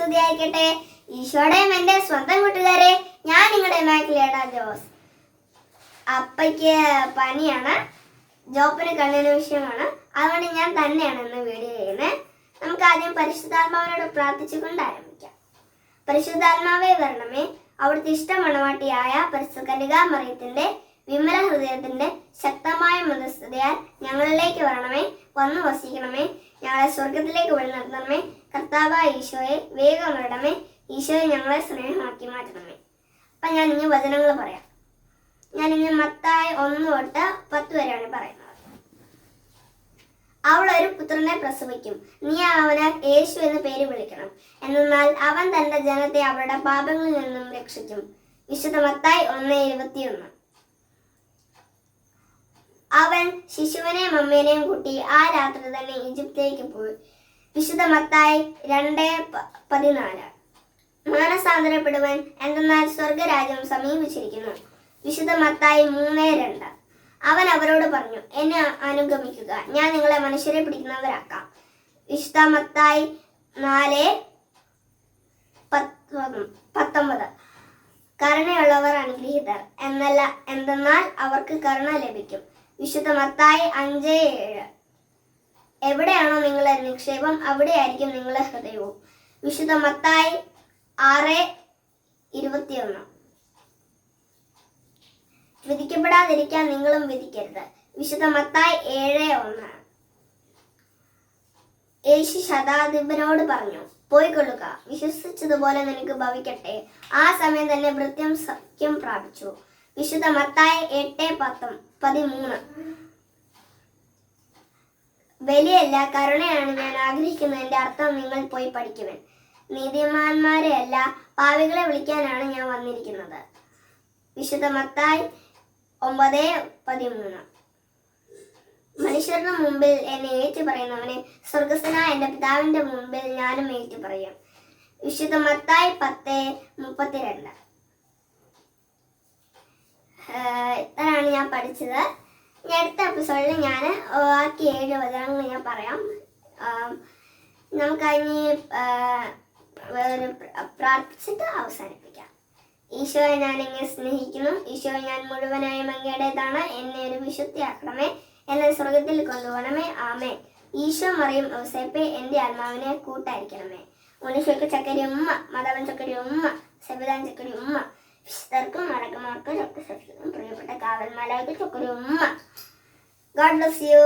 സ്തുതിയായിരിക്കട്ടെ ഈശോടെ എന്റെ സ്വന്തം കൂട്ടുകാരെ ഞാൻ നിങ്ങളുടെ മാക്കിലേടാ ജോസ്. അപ്പയ്ക്ക് പനിയാണ്. ജോപ്പിന് കണ്ണിന് വിഷയമാണ്. അതുകൊണ്ട് ഞാൻ തന്നെയാണ് ഇന്ന് വീഡിയോ ചെയ്യുന്നത്. നമുക്ക് ആദ്യം പരിശുദ്ധാത്മാവിനോട് പ്രാർത്ഥിച്ചുകൊണ്ട് ആരംഭിക്കാം. പരിശുദ്ധാത്മാവേ വരണമേ. അവിടുത്തെ ഇഷ്ടമണവാട്ടിയായ പരിശുദ്ധ കലികാമറിയത്തിന്റെ വിമല ഹൃദയത്തിന്റെ ശക്തമായ മതസ്ഥതയാൽ ഞങ്ങളിലേക്ക് വരണമേ. വന്നു വസിക്കണമേ. ഞങ്ങളെ സ്വർഗത്തിലേക്ക് വഴി നടത്തണമേ കർത്താവ ഈശോയെ വേഗം വരണമേ ഈശോയെ ഞങ്ങളെ സ്നേഹമാക്കി മാറ്റണമേ. അപ്പം ഞാൻ ഇനി വചനങ്ങൾ പറയാം. ഞാൻ ഇനി മത്തായി ഒന്ന് തൊട്ട് പത്ത് വരെയാണ് പറയുന്നത്. അവൾ ഒരു പുത്രനെ പ്രസവിക്കും. നീ അവനെ യേശു എന്ന് പേര് വിളിക്കണം. എന്നാൽ അവൻ തന്റെ ജനത്തെ അവരുടെ പാപങ്ങളിൽ നിന്നും രക്ഷിക്കും. വിശുദ്ധ മത്തായി ഒന്ന് ഇരുപത്തിയൊന്ന് അവൻ ശിശുവിനെയും അമ്മേനെയും കൂട്ടി ആ രാത്രി തന്നെ ഈജിപ്തിലേക്ക് പോയി. വിശുദ്ധ മത്തായി രണ്ട് പതിനാല്. മാനസാന്തരപ്പെടുവൻ എന്തെന്നാൽ സ്വർഗരാജ്യം സമീപിച്ചിരിക്കുന്നു. വിശുദ്ധ മത്തായി മൂന്ന് രണ്ട്. അവൻ അവരോട് പറഞ്ഞു എന്നെ അനുഗമിക്കുക. ഞാൻ നിങ്ങളെ മനുഷ്യരെ പിടിക്കുന്നവരാക്കാം. വിശുദ്ധ മത്തായി നാല് പത്ത് പത്തൊമ്പത്. കരുണയുള്ളവർ അനുഗ്രഹീതർ. എന്നല്ല എന്തെന്നാൽ അവർക്ക് കരുണ ലഭിക്കും. വിശുദ്ധ മത്തായി അഞ്ച് ഏഴ്. എവിടെയാണോ നിങ്ങളെ നിക്ഷേപം അവിടെയായിരിക്കും നിങ്ങളെ ഹൃദയവും. വിശുദ്ധ മത്തായി ആറ് ഇരുപത്തിയൊന്ന്. വിധിക്കപ്പെടാതിരിക്കാൻ നിങ്ങളും വിധിക്കരുത്. വിശുദ്ധ മത്തായി ഏഴ് ഒന്ന്. യേശു ശതാധിപനോട് പറഞ്ഞു പോയിക്കൊള്ളുക. വിശ്വസിച്ചതുപോലെ നിനക്ക് ഭവിക്കട്ടെ. ആ സമയം തന്നെ ഭൃത്യം സഖ്യം പ്രാപിച്ചു. വിശുദ്ധ മത്തായ എട്ട് പത്തും പതിമൂന്ന്. ബലിയല്ല കരുണയാണ് ഞാൻ ആഗ്രഹിക്കുന്നതിന്റെ അർത്ഥം നിങ്ങൾ പോയി പഠിക്കുവൻ. നീതിമാന്മാരെ അല്ല പാവികളെ വിളിക്കാനാണ് ഞാൻ വന്നിരിക്കുന്നത്. വിശുദ്ധ മത്തായി ഒമ്പത് പതിമൂന്ന്. മനുഷ്യരുടെ മുമ്പിൽ എന്നെ ഏറ്റു പറയുന്നവനെ സ്വർഗസ്വനായ എന്റെ പിതാവിന്റെ മുമ്പിൽ ഞാനും ഏറ്റു പറയും. വിശുദ്ധ മത്തായി പത്ത് മുപ്പത്തിരണ്ട്. ഇത്രയാണ് ഞാൻ പഠിച്ചത്. ഇനി അടുത്ത എപ്പിസോഡിൽ ഞാൻ ബാക്കി ഏഴ് വചനങ്ങൾ ഞാൻ പറയാം. നമുക്കതിന് പ്ര- പ്രാർത്ഥിച്ചിട്ട് അവസാനിപ്പിക്കാം. ഈശോയെ ഞാൻ എങ്ങനെ സ്നേഹിക്കുന്നു. ഈശോ ഞാൻ മുഴുവനായും അങ്ങയുടേതാണ്. എന്നെ ഒരു വിശുദ്ധിയാക്കണമേ. എന്നെ സ്വർഗത്തിൽ കൊണ്ടുപോകണമേ. ആമേ ഈശോ മറിയും ഔസേപ്പെ എന്റെ ആത്മാവിനെ കൂട്ടായിരിക്കണമേ. ഉണ്ണിശോക്ക് ചക്കരി ഉമ്മ മതവൻ ചക്കരി ഉമ്മ സബിതാൻ ചക്കരി ഉമ്മ. വിശുദ്ധർക്കും മറക്കുമാർക്കും ഒക്കെ സൃഷ്ടിക്കും പ്രിയപ്പെട്ട കാവൽമാലാർക്ക് ചൊക്കൊരു ഉമ്മ. God bless you